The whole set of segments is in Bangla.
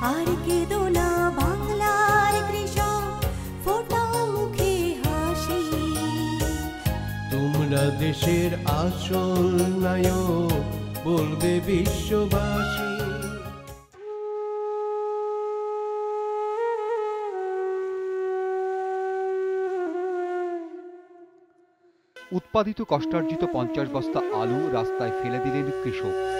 আর কেঁদো না বাংলার কৃষক ফোটাও মুখে হাসি। তোমরা দেশের আসল নায়ক বলবে বিশ্ববাসী। উৎপাদিত কষ্টার্জিত পঞ্চাশ বস্তা আলু রাস্তায় ফেলে দিলেন কৃষক।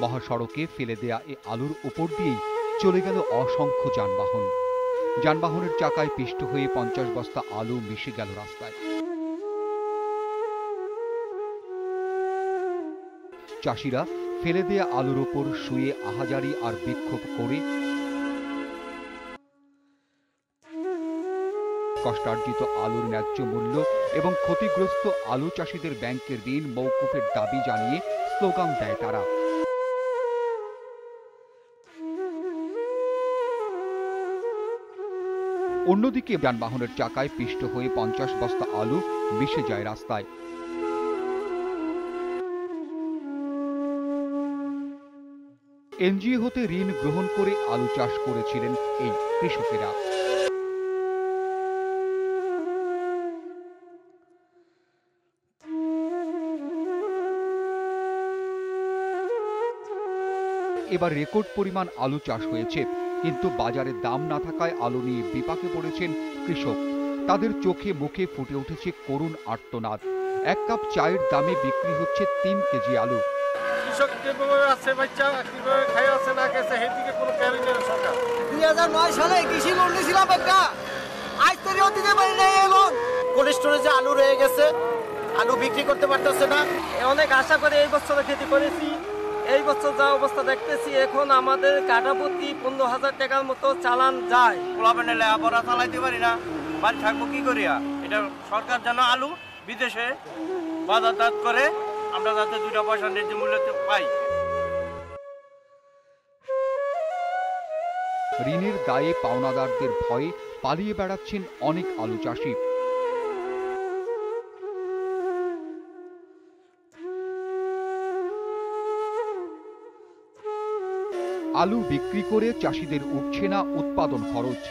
মহাসড়কে ফেলে দেয়া এ আলুর উপর দিয়েই চলে গেল অসংখ্য যানবাহন। যানবাহনের চাকায় পিষ্ট হয়ে পঞ্চাশ বস্তা আলু মিশে গেল রাস্তায়। চাষিরা ফেলে দেয়া আলুর ওপর শুয়ে আহাজারি আর বিক্ষোভ করে কষ্টার্জিত আলুর ন্যায্য মূল্য এবং ক্ষতিগ্রস্ত আলু চাষিদের ব্যাংকের ঋণ মৌকুফের দাবি জানিয়ে স্লোগান দেয় তারা। অন্যদিকে যানবাহনের চাকায় পিষ্ট হয়ে পঞ্চাশ বস্তা আলু মিশে যায় রাস্তায়। এনজিও হতে ঋণ গ্রহণ করে আলু চাষ করেছিলেন এই কৃষকেরা। এবার রেকর্ড পরিমাণ আলু চাষ হয়েছে। কিন্তু বাজারে দাম না থাকায় আলু নিয়ে বিপাকে পড়েছেন কৃষক। তাদের চোখে মুখে ফুটে উঠেছে করুণ আর্তনাদ। এক কাপ চায়ের দামে বিক্রি হচ্ছে তিন কেজি আলু। কৃষক যেভাবে আছে বাচ্চা কীভাবে খাই আছে না খেয়েছে সেদিকে কোনো ক্যারি নেই সরকার। দুই হাজার নয় সালে কৃষি লোন নিয়েছিলাম একটা। আজ তৈরিও দিতে পারি না এই লোন কোল্ড স্টোরেজে আলু রয়ে গেছে আলু বিক্রি করতে পারতেছে না। অনেক আশা করে এই বছর খেতে করেছি এই বছর যা অবস্থা দেখতেছি এখন আমাদের কাঠাপতি পনেরো হাজার টাকার মতো চালান যায়। পোলা প্যানেলে আবার চালাইতে পারি না। বাড়ি থাকব কি করিয়া? এটা সরকার যেন আলু বিদেশে বাজারজাত করে আমরা যাতে দুটা পয়সা ন্যায্য মূল্যতে পাই। ঋণের দায়ে পাওনাদারদের ভয়ে পালিয়ে বেড়াচ্ছেন অনেক আলু চাষি। আলু বিক্রি করে চাষিদের উঠছে না উৎপাদন খরচ।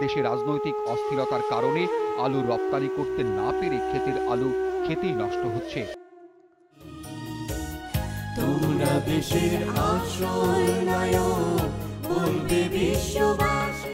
দেশে রাজনৈতিক অস্থিরতার কারণে আলু রপ্তানি করতে না পেরে ক্ষেতের আলু খেতেই নষ্ট হচ্ছে। দেশের আশ্রয় নয়